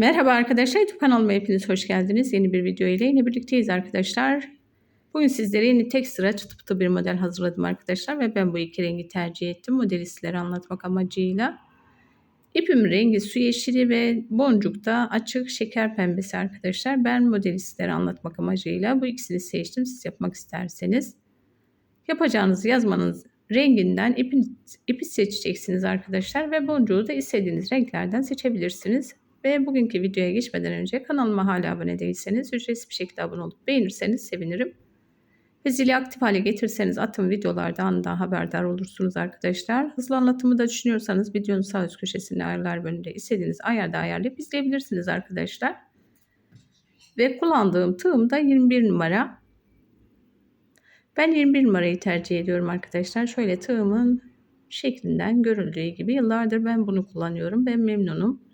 Merhaba arkadaşlar YouTube kanalıma hepiniz hoş geldiniz. Yeni bir video ile yine birlikteyiz arkadaşlar. Bugün sizlere yeni tek sıra çıtı pıtı bir model hazırladım arkadaşlar. Ve ben bu iki rengi tercih ettim. Modeli anlatmak amacıyla. İpim rengi su yeşili ve boncuk da açık şeker pembesi arkadaşlar. Ben modeli anlatmak amacıyla bu ikisini seçtim. Siz yapmak isterseniz. Yapacağınız yazmanız renginden ipi, ipi seçeceksiniz arkadaşlar. Ve boncuğu da istediğiniz renklerden seçebilirsiniz. Ve bugünkü videoya geçmeden önce kanalıma hala abone değilseniz ücretsiz bir şekilde abone olup beğenirseniz sevinirim. Ve zili aktif hale getirirseniz attığım videolardan da haberdar olursunuz arkadaşlar. Hızlı anlatımı da düşünüyorsanız videonun sağ üst köşesinde ayarlar bölümünde istediğiniz ayarda ayarlayıp izleyebilirsiniz arkadaşlar. Ve kullandığım tığım da 21 numara. Ben 21 numarayı tercih ediyorum arkadaşlar. Şöyle tığımın şeklinden görüldüğü gibi yıllardır ben bunu kullanıyorum. Ben memnunum.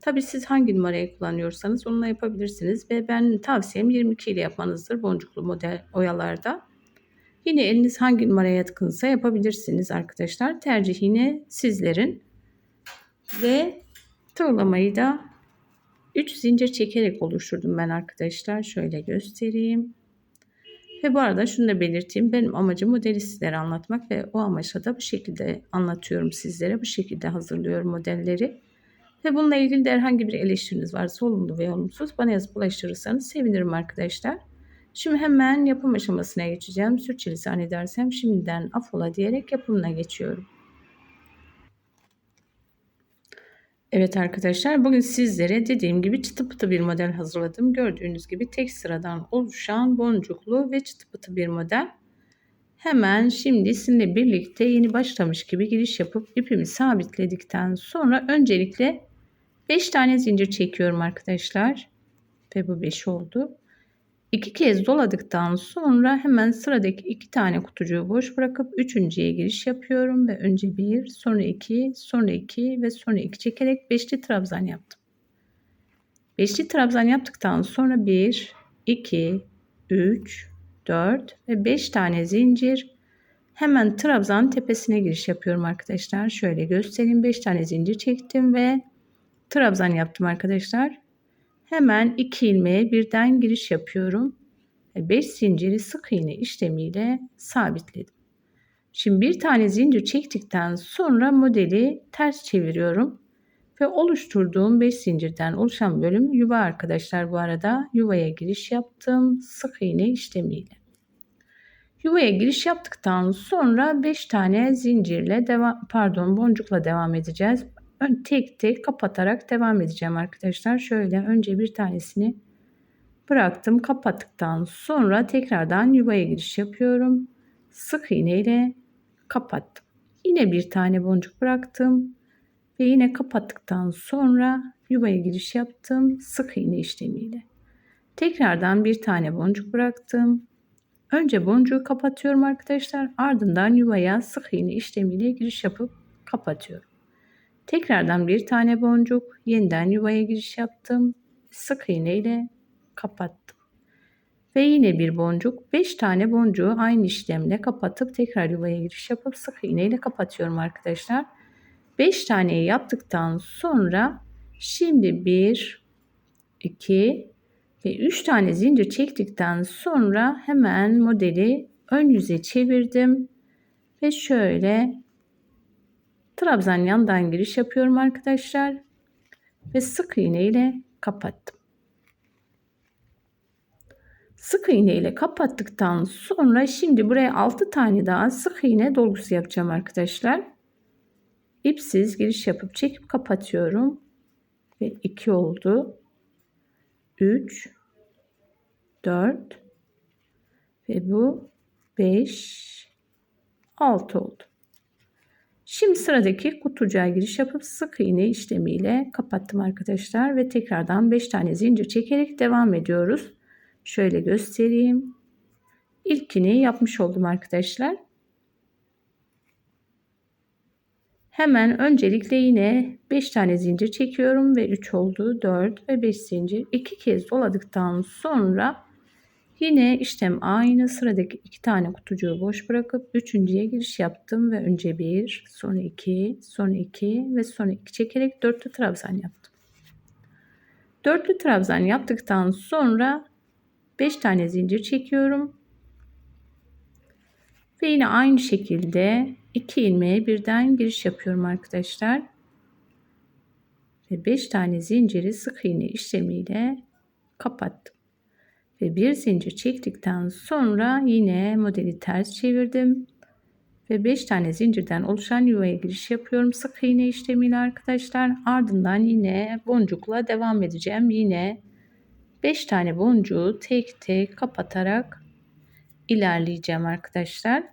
Tabii siz hangi numarayı kullanıyorsanız onunla yapabilirsiniz ve ben tavsiyem 22 ile yapmanızdır boncuklu model oyalarda. Yine eliniz hangi numaraya yatkınsa yapabilirsiniz arkadaşlar. Tercih yine sizlerin. Ve tığlamayı da 3 zincir çekerek oluşturdum ben arkadaşlar. Şöyle göstereyim. Ve bu arada şunu da belirteyim. Benim amacım modeli sizlere anlatmak ve o amaçla da bu şekilde anlatıyorum sizlere. Bu şekilde hazırlıyorum modelleri. Ve bununla ilgili de herhangi bir eleştiriniz varsa olumlu ve olumsuz bana yazıp ulaştırırsanız sevinirim arkadaşlar. Şimdi hemen yapım aşamasına geçeceğim. Sürçülisan edersem şimdiden afola diyerek yapımına geçiyorum. Evet arkadaşlar bugün sizlere dediğim gibi çıtı pıtı bir model hazırladım. Gördüğünüz gibi tek sıradan oluşan boncuklu ve çıtı pıtı bir model. Hemen şimdi sizinle birlikte yeni başlamış gibi giriş yapıp ipimi sabitledikten sonra öncelikle 5 tane zincir çekiyorum arkadaşlar. Ve bu 5 oldu. 2 kez doladıktan sonra hemen sıradaki 2 tane kutucuğu boş bırakıp üçüncüye giriş yapıyorum ve önce 1, sonra 2, sonra 2 ve sonra 2 çekerek beşli trabzan yaptım. Beşli trabzan yaptıktan sonra 1, 2, 3, 4 ve 5 tane zincir hemen trabzan tepesine giriş yapıyorum arkadaşlar. Şöyle göstereyim. 5 tane zincir çektim ve trabzan yaptım arkadaşlar. Hemen 2 ilmeğe birden giriş yapıyorum. 5 zinciri sık iğne işlemiyle sabitledim. Şimdi bir tane zincir çektikten sonra modeli ters çeviriyorum. Ve oluşturduğum 5 zincirden oluşan bölüm yuva arkadaşlar bu arada. Yuvaya giriş yaptım sık iğne işlemiyle. Yuvaya giriş yaptıktan sonra 5 tane zincirle devam pardon boncukla devam edeceğiz ön tek tek kapatarak devam edeceğim arkadaşlar. Şöyle önce bir tanesini bıraktım. Kapattıktan sonra tekrardan yuvaya giriş yapıyorum. Sık iğne ile kapattım. Yine bir tane boncuk bıraktım ve yine kapattıktan sonra yuvaya giriş yaptım sık iğne işlemiyle. Tekrardan bir tane boncuk bıraktım. Önce boncuğu kapatıyorum arkadaşlar. Ardından yuvaya sık iğne işlemiyle giriş yapıp kapatıyorum. Tekrardan bir tane boncuk, yeniden yuvaya giriş yaptım. Sık iğne ile kapattım. Ve yine bir boncuk, 5 tane boncuğu aynı işlemle kapatıp tekrar yuvaya giriş yapıp sık iğne ile kapatıyorum arkadaşlar. 5 taneyi yaptıktan sonra şimdi 1 2 ve 3 tane zincir çektikten sonra hemen modeli ön yüze çevirdim ve şöyle Trabzan yandan giriş yapıyorum arkadaşlar. Ve sık iğne ile kapattım. Sık iğne ile kapattıktan sonra şimdi buraya 6 tane daha sık iğne dolgusu yapacağım arkadaşlar. İpsiz giriş yapıp çekip kapatıyorum. Ve 2 oldu. 3 4 ve bu 5 6 oldu. Şimdi sıradaki kutucuğa giriş yapıp sık iğne işlemiyle kapattım arkadaşlar ve tekrardan 5 tane zincir çekerek devam ediyoruz. Şöyle göstereyim. İlkini yapmış oldum arkadaşlar. Hemen öncelikle yine 5 tane zincir çekiyorum ve 3 oldu 4 ve 5 zincir 2 kez doladıktan sonra Yine işlem aynı sıradaki iki tane kutucuğu boş bırakıp üçüncüye giriş yaptım ve önce bir, sonra iki, sonra iki ve sonra iki çekerek dörtlü trabzan yaptım. Dörtlü trabzan yaptıktan sonra 5 tane zincir çekiyorum. Ve yine aynı şekilde 2 ilmeğe birden giriş yapıyorum arkadaşlar. Ve 5 tane zinciri sık iğne işlemiyle kapattım. Ve bir zincir çektikten sonra yine modeli ters çevirdim. Ve 5 tane zincirden oluşan yuvaya giriş yapıyorum sık iğne işlemiyle arkadaşlar. Ardından yine boncukla devam edeceğim. Yine 5 tane boncuğu tek tek kapatarak ilerleyeceğim arkadaşlar.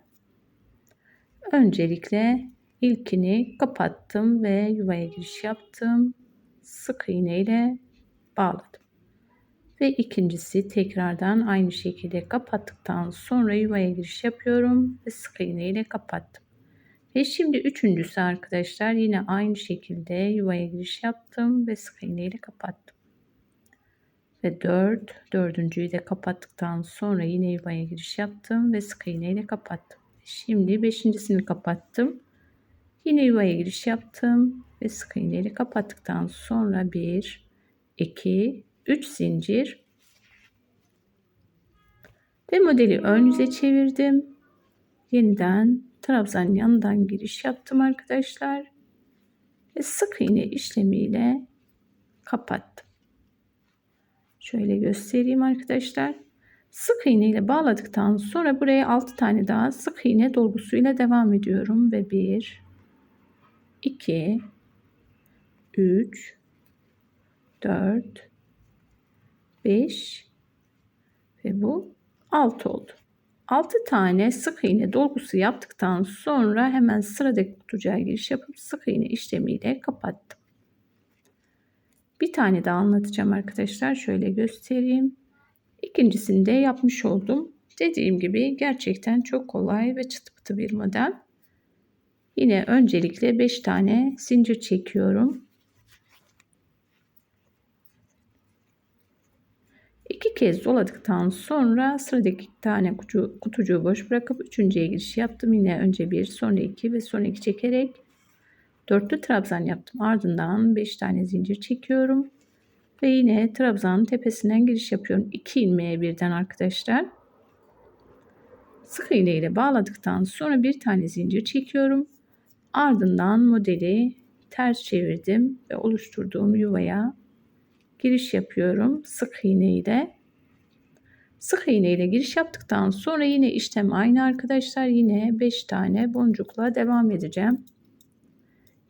Öncelikle ilkini kapattım ve yuvaya giriş yaptım. Sık iğne ile bağladım. Ve ikincisi tekrardan aynı şekilde kapattıktan sonra yuvaya giriş yapıyorum ve sık iğne ile kapattım. Ve şimdi üçüncüsü arkadaşlar yine aynı şekilde yuvaya giriş yaptım ve sık iğne ile kapattım. Ve 4 dördüncüyü de kapattıktan sonra yine yuvaya giriş yaptım ve sık iğne ile kapattım. Şimdi beşincisini kapattım. Yine yuvaya giriş yaptım ve sık iğne ile kapattıktan sonra 1 2 3 zincir ve modeli ön yüze çevirdim. Yeniden trabzan yanından giriş yaptım arkadaşlar. Ve sık iğne işlemiyle kapattım. Şöyle göstereyim arkadaşlar. Sık iğne ile bağladıktan sonra buraya 6 tane daha sık iğne dolgusuyla devam ediyorum ve 1 2 3 4 5 ve bu 6 oldu. 6 tane sık iğne dolgusu yaptıktan sonra hemen sıradaki kutucuğa giriş yapıp sık iğne işlemiyle kapattım. Bir tane daha anlatacağım arkadaşlar. Şöyle göstereyim. İkincisini de yapmış oldum. Dediğim gibi gerçekten çok kolay ve çıtı pıtı bir model. Yine öncelikle 5 tane zincir çekiyorum. İki kez doladıktan sonra sıradaki iki tane kutu, kutucuğu boş bırakıp üçüncüye giriş yaptım. Yine önce bir sonra iki ve sonra iki çekerek dörtlü trabzan yaptım. Ardından beş tane zincir çekiyorum. Ve yine trabzanın tepesinden giriş yapıyorum. 2 ilmeğe birden arkadaşlar. Sık iğne ile bağladıktan sonra bir tane zincir çekiyorum. Ardından modeli ters çevirdim ve oluşturduğum yuvaya giriş yapıyorum sık iğne ile. Sık iğne ile giriş yaptıktan sonra yine işlem aynı arkadaşlar. Yine 5 tane boncukla devam edeceğim.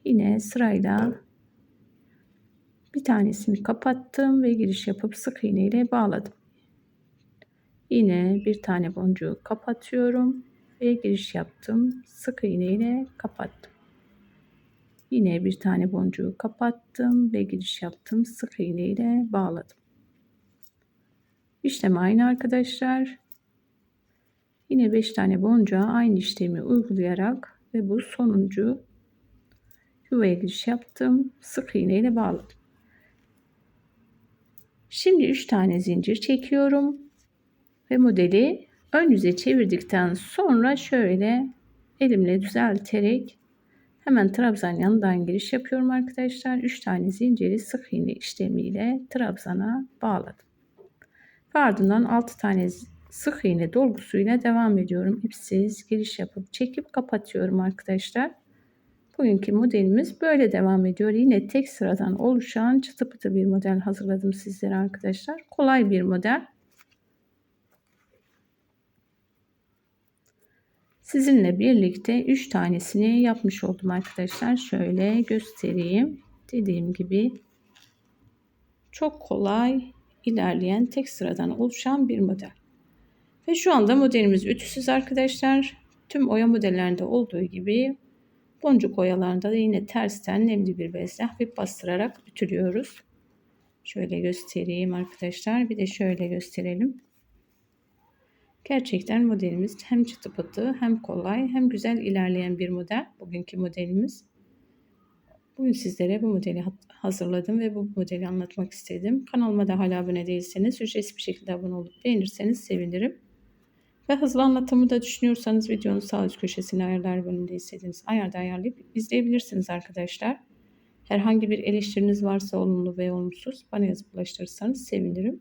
Yine sırayla bir tanesini kapattım ve giriş yapıp sık iğne ile bağladım. Yine bir tane boncuğu kapatıyorum ve giriş yaptım. Sık iğne ile kapattım. Yine bir tane boncuğu kapattım ve giriş yaptım. Sık iğne ile bağladım. İşlem aynı arkadaşlar. Yine 5 tane boncuğa aynı işlemi uygulayarak ve bu sonuncu yuvaya giriş yaptım. Sık iğne ile bağladım. Şimdi 3 tane zincir çekiyorum. Ve modeli ön yüze çevirdikten sonra şöyle elimle düzelterek hemen trabzan yanından giriş yapıyorum arkadaşlar. 3 tane zinciri sık iğne işlemiyle trabzana bağladım. Ve ardından 6 tane sık iğne dolgusuyla devam ediyorum. İpsiz giriş yapıp çekip kapatıyorum arkadaşlar. Bugünkü modelimiz böyle devam ediyor. Yine tek sıradan oluşan çıtı pıtı bir model hazırladım sizlere arkadaşlar. Kolay bir model. Sizinle birlikte 3 tanesini yapmış oldum arkadaşlar. Şöyle göstereyim. Dediğim gibi çok kolay ilerleyen tek sıradan oluşan bir model. Ve şu anda modelimiz ütüsüz arkadaşlar. Tüm oya modellerinde olduğu gibi Boncuk oyalarında da yine tersten nemli bir bezle hafif bastırarak ütülüyoruz. Şöyle göstereyim arkadaşlar. Bir de şöyle gösterelim. Gerçekten modelimiz hem çıtı pıtı hem kolay hem güzel ilerleyen bir model. Bugünkü modelimiz. Bugün sizlere bu modeli hazırladım ve bu modeli anlatmak istedim. Kanalıma da hala abone değilseniz ücretsiz bir şekilde abone olup beğenirseniz sevinirim. Ve hızlı anlatımı da düşünüyorsanız videonun sağ üst köşesine ayarlar bölümünde istediğiniz ayarda ayarlayıp izleyebilirsiniz arkadaşlar. Herhangi bir eleştiriniz varsa olumlu ve olumsuz bana yazıp ulaştırırsanız sevinirim.